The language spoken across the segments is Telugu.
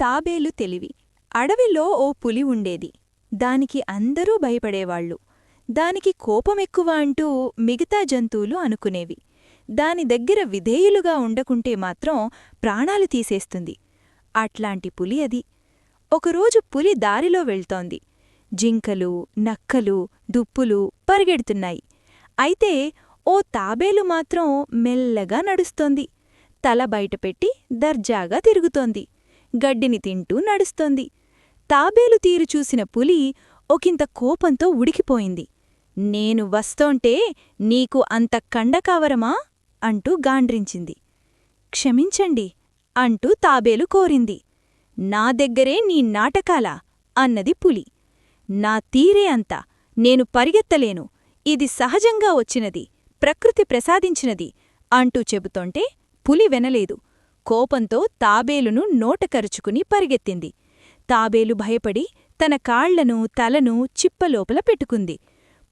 తాబేలు తెలివి. అడవిలో ఓ పులి ఉండేది. దానికి అందరూ భయపడేవాళ్ళు. దానికి కోపమెక్కువ అంటూ మిగతా జంతువులు అనుకునేవి. దాని దగ్గర విధేయులుగా ఉండకుంటే మాత్రం ప్రాణాలు తీసేస్తుంది. అట్లాంటి పులి అది. ఒకరోజు పులి దారిలో వెళ్తోంది. జింకలు నక్కలు దుప్పులు పరిగెడుతున్నాయి. అయితే ఓ తాబేలు మాత్రం మెల్లగా నడుస్తోంది. తల బయటపెట్టి దర్జాగా తిరుగుతోంది. గడ్డిని తింటూ నడుస్తోంది. తాబేలు తీరు చూసిన పులి ఒకంత కోపంతో ఉడికిపోయింది. నేను వస్తోంటే నీకు అంత కండకావరమా అంటూ గాండ్రించింది. క్షమించండి అంటూ తాబేలు కోరింది. నా దగ్గరే నీ నాటకాలా అన్నది పులి. నా తీరే అంత నేను పరిగెత్తలేను. ఇది సహజంగా వచ్చినది. ప్రకృతి ప్రసాదించినది అంటూ చెబుతోంటే పులి వెనలేదు. కోపంతో తాబేలును నోటకరుచుకుని పరిగెత్తింది. తాబేలు భయపడి తన కాళ్ళను తలను చిప్పలోపల పెట్టుకుంది.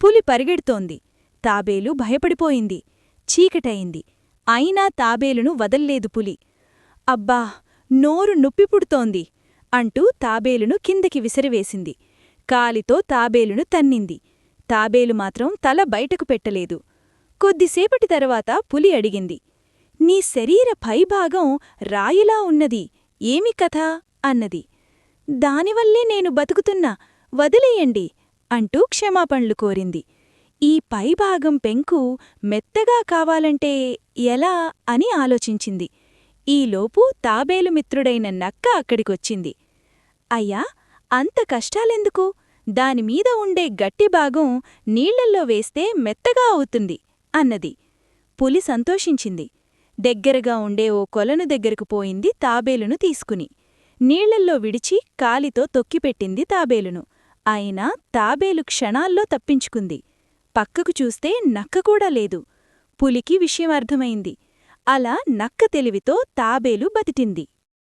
పులి పరిగెడుతోంది. తాబేలు భయపడిపోయింది. చీకటయింది. అయినా తాబేలును వదల్లేదు పులి. అబ్బా నోరు నొప్పిపుడుతోంది అంటూ తాబేలును కిందకి విసిరివేసింది. కాలితో తాబేలును తన్నింది. తాబేలు మాత్రం తల బయటకు పెట్టలేదు. కొద్దిసేపటి తరువాత పులి అడిగింది. నీ శరీర పైభాగం రాయిలా ఉన్నది. ఏమి కథ? అన్నది. దానివల్లే నేను బతుకుతున్నా. వదిలేయండి అంటూ క్షమాపణలు కోరింది. ఈ పైభాగం పెంకు మెత్తగా కావాలంటే ఎలా అని ఆలోచించింది. ఈలోపు తాబేలు మిత్రుడైన నక్క అక్కడికొచ్చింది. అయ్యా అంత కష్టాలెందుకు? దానిమీద ఉండే గట్టి భాగం నీళ్ళల్లో వేస్తే మెత్తగా అవుతుంది అన్నది. పులి సంతోషించింది. దగ్గరగా ఉండే ఓ కొలను దగ్గరకు పోయింది తాబేలును తీసుకుని. నీళ్ళల్లో విడిచి కాలితో తొక్కిపెట్టింది తాబేలును. అయినా తాబేలు క్షణాల్లో తప్పించుకుంది. పక్కకు చూస్తే నక్కకూడా లేదు. పులికి విషయం అర్థమైంది. అలా నక్క తెలివితో తాబేలు బతిటింది.